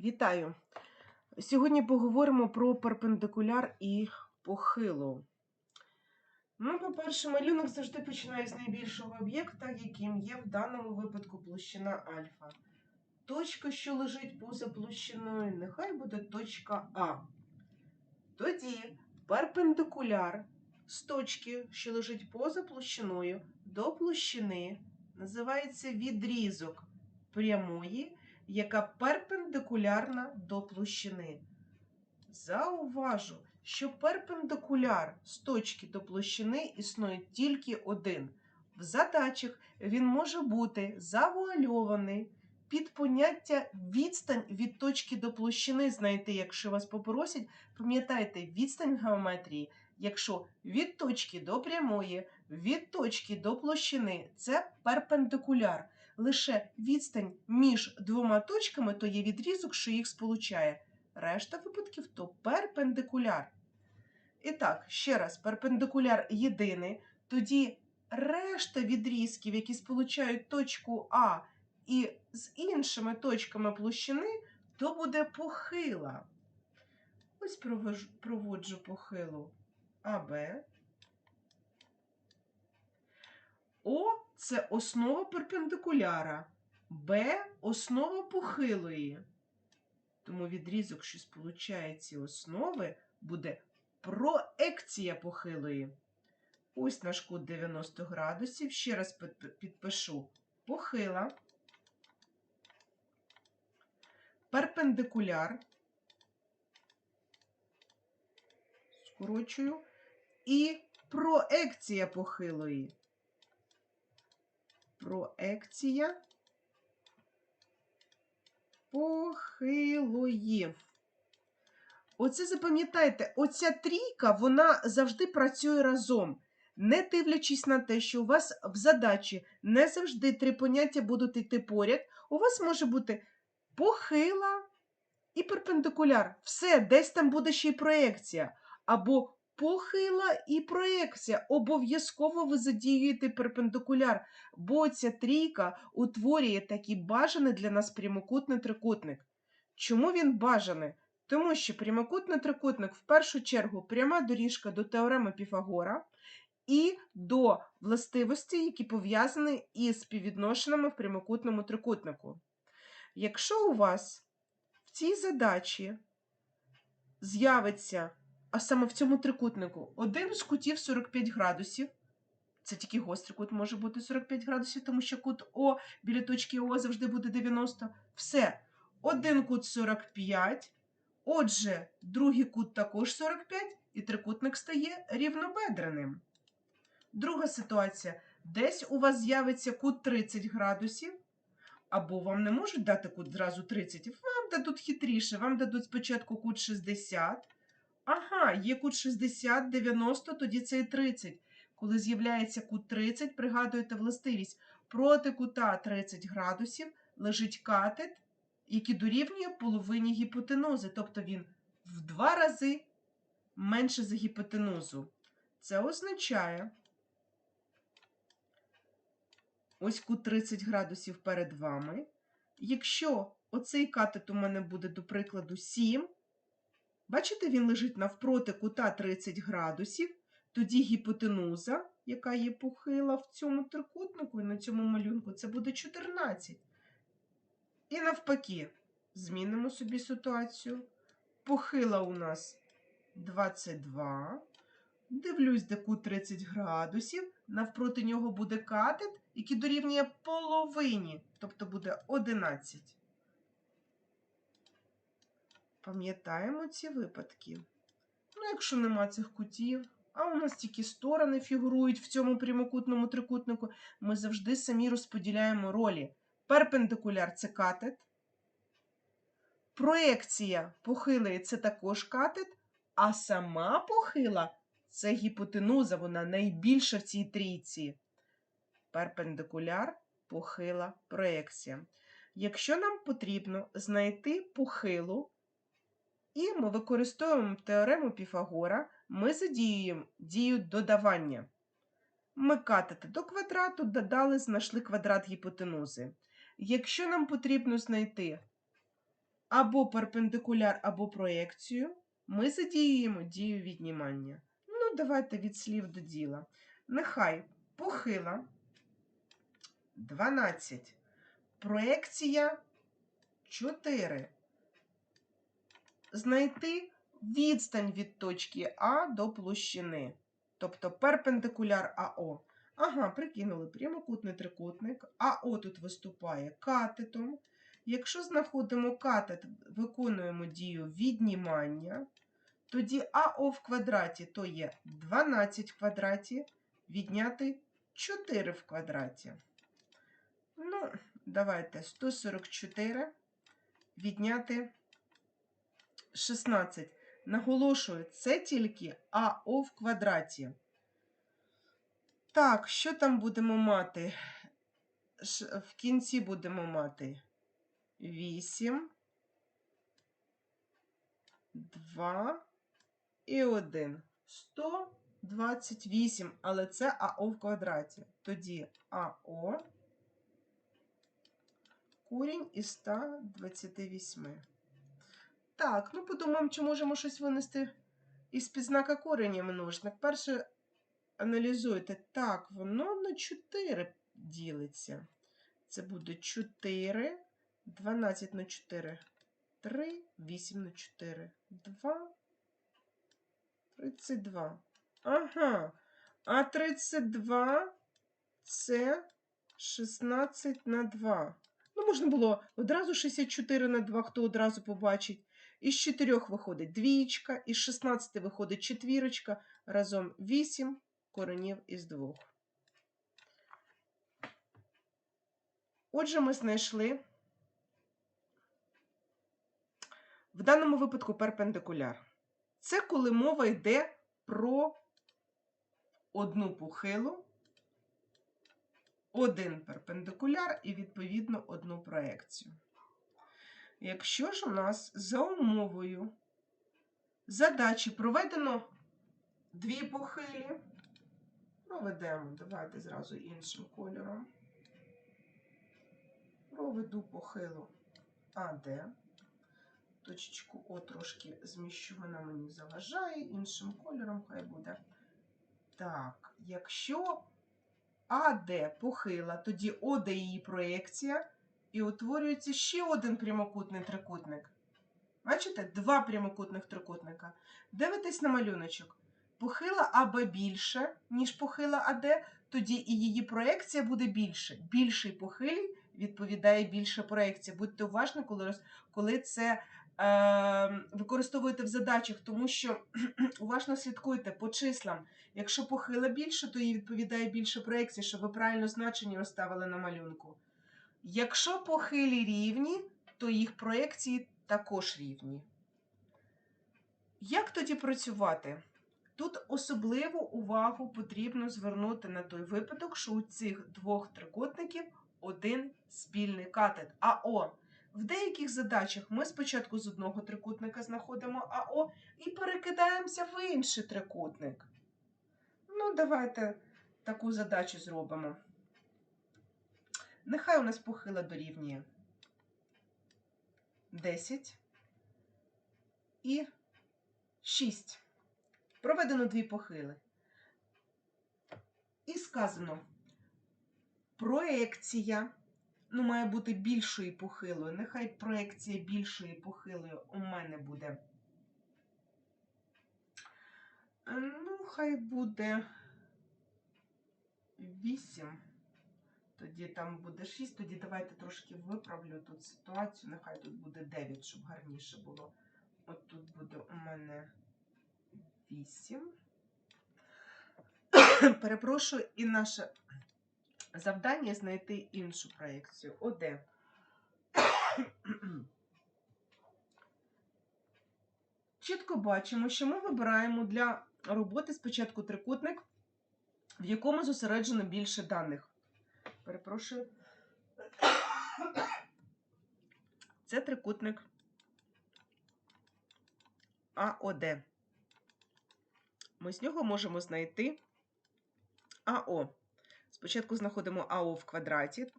Вітаю! Сьогодні поговоримо про перпендикуляр і похилу. Ну, по-перше, малюнок завжди починає з найбільшого об'єкта, яким є в даному випадку площина альфа. Точка, що лежить поза площиною, нехай буде точка А. Тоді перпендикуляр з точки, що лежить поза площиною, до площини називається відрізок прямої яка перпендикулярна до площини. Зауважу, що перпендикуляр з точки до площини існує тільки один. В задачах він може бути завуальований під поняття відстань від точки до площини знайти, якщо вас попросять, пам'ятайте, відстань геометрії, якщо від точки до прямої, від точки до площини це перпендикуляр лише відстань між двома точками, то є відрізок, що їх сполучає. Решта випадків то перпендикуляр. І так, ще раз, перпендикуляр єдиний, тоді решта відрізків, які сполучають точку А і з іншими точками площини, то буде похила. Ось проводжу похилу АБ. О це основа перпендикуляра, Б основа похилої. Тому відрізок, що сполучає ці основи, буде проекція похилої. Ось наш кут 90 градусів. Ще раз підпишу похила, перпендикуляр, скорочую, і проекція похилої проекція похилої. Оце запам'ятайте, оця трійка, вона завжди працює разом. Не дивлячись на те, що у вас в задачі не завжди три поняття будуть йти поряд, у вас може бути похила і перпендикуляр. Все, десь там буде ще й проекція. Або Похила і проекція. Обов'язково ви задіюєте перпендикуляр, бо ця трійка утворює такий бажаний для нас прямокутний трикутник. Чому він бажаний? Тому що прямокутний трикутник в першу чергу пряма доріжка до теореми Піфагора і до властивостей, які пов'язані із співвідношеннями в прямокутному трикутнику. Якщо у вас в цій задачі з'явиться а саме в цьому трикутнику, один з кутів 45 градусів. Це тільки гострий кут може бути 45 градусів, тому що кут О біля точки О завжди буде 90. Все. Один кут 45. Отже, другий кут також 45, і трикутник стає рівнобедреним. Друга ситуація. Десь у вас з'явиться кут 30 градусів, або вам не можуть дати кут зразу 30, вам дадуть хитріше, вам дадуть спочатку кут 60, Ага, є кут 60, 90, тоді це і 30. Коли з'являється кут 30, пригадуєте властивість, проти кута 30 градусів лежить катет, який дорівнює половині гіпотенузи. Тобто він в два рази менше за гіпотенузу. Це означає, ось кут 30 градусів перед вами. Якщо оцей катет у мене буде, до прикладу, 7, Бачите, він лежить навпроти кута 30 градусів, тоді гіпотенуза, яка є похила в цьому трикутнику і на цьому малюнку, це буде 14. І навпаки, змінимо собі ситуацію. Похила у нас 22. Дивлюсь, де кут 30 градусів. Навпроти нього буде катет, який дорівнює половині, тобто буде 11. Пам'ятаємо ці випадки. Ну, якщо нема цих кутів, а у нас тільки сторони фігурують в цьому прямокутному трикутнику, ми завжди самі розподіляємо ролі. Перпендикуляр це катет. Проекція похилої це також катет, а сама похила це гіпотенуза, вона найбільша в цій трійці. Перпендикуляр, похила, проекція. Якщо нам потрібно знайти похилу, і ми використовуємо теорему Піфагора, ми задіюємо дію додавання. Ми катети до квадрату, додали, знайшли квадрат гіпотенузи. Якщо нам потрібно знайти або перпендикуляр, або проекцію, ми задіюємо дію віднімання. Ну, давайте від слів до діла. Нехай похила 12, проекція 4. Знайти відстань від точки А до площини, тобто перпендикуляр АО. Ага, прикинули прямокутний трикутник. АО тут виступає катетом. Якщо знаходимо катет, виконуємо дію віднімання, тоді АО в квадраті то є 12 в квадраті, відняти 4 в квадраті. Ну, давайте 144 відняти 16. Наголошую, це тільки АО в квадраті. Так, що там будемо мати? В кінці будемо мати 8, 2 і 1. 128, але це АО в квадраті. Тоді АО корінь із 128. Так, ну подумаємо, чи можемо щось винести із підзнака корення множник. Перше аналізуйте. Так, воно на 4 ділиться. Це буде 4, 12 на 4, 3, 8 на 4, 2, 32. Ага. А 32 це 16 на 2. Ну, можна було одразу 64 на 2, хто одразу побачить. Із 4 виходить двієчка, із 16 виходить четвірочка, разом 8 коренів із 2. Отже, ми знайшли в даному випадку перпендикуляр. Це коли мова йде про одну похилу, один перпендикуляр і, відповідно, одну проекцію. Якщо ж у нас за умовою задачі проведено дві похилі, проведемо, давайте зразу іншим кольором. Проведу похилу АД. Точечку О трошки зміщу, вона мені заважає, іншим кольором хай буде. Так, якщо АД похила, тоді ОД її проекція, і утворюється ще один прямокутний трикутник. Бачите, два прямокутних трикутника. Дивитесь на малюночок. Похила АБ більше, ніж похила АД, тоді і її проекція буде більше. Більший похилій відповідає більше проекція. Будьте уважні, коли, коли це е, використовуєте в задачах, тому що уважно слідкуйте по числам. Якщо похила більше, то їй відповідає більше проекція, щоб ви правильно значення розставили на малюнку. Якщо похилі рівні, то їх проекції також рівні. Як тоді працювати? Тут особливу увагу потрібно звернути на той випадок, що у цих двох трикутників один спільний катет АО. В деяких задачах ми спочатку з одного трикутника знаходимо АО і перекидаємося в інший трикутник. Ну, давайте таку задачу зробимо. Нехай у нас похила дорівнює 10 і 6. Проведено дві похили. І сказано, проекція ну, має бути більшою похилою. Нехай проекція більшої похилою у мене буде. Е, Ну, хай буде 8. Тоді там буде 6. Тоді давайте трошки виправлю тут ситуацію. Нехай тут буде 9, щоб гарніше було. От тут буде у мене 8. Перепрошую, і наше завдання знайти іншу проєкцію. ОД. Чітко бачимо, що ми вибираємо для роботи спочатку трикутник, в якому зосереджено більше даних. Перепрошую. Це трикутник АОД. Ми з нього можемо знайти АО. Спочатку знаходимо АО в квадраті.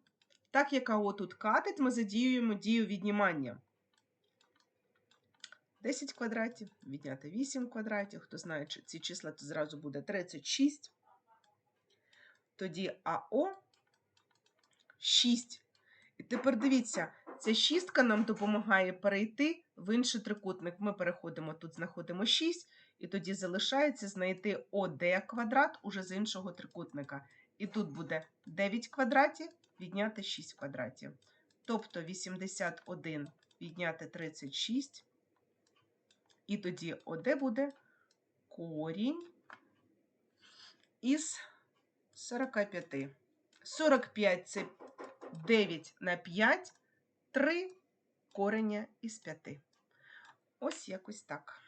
Так як АО тут катет, ми задіюємо дію віднімання. 10 квадратів, відняти 8 квадратів. Хто знає ці числа, то зразу буде 36. Тоді АО 6. І тепер дивіться, ця шістка нам допомагає перейти в інший трикутник. Ми переходимо тут, знаходимо 6, і тоді залишається знайти ОД квадрат уже з іншого трикутника. І тут буде 9 квадратів, відняти 6 квадратів. Тобто 81 відняти 36. І тоді ОД буде корінь із 45. 45 це 9 на 5, 3 кореня із 5. Ось якось так.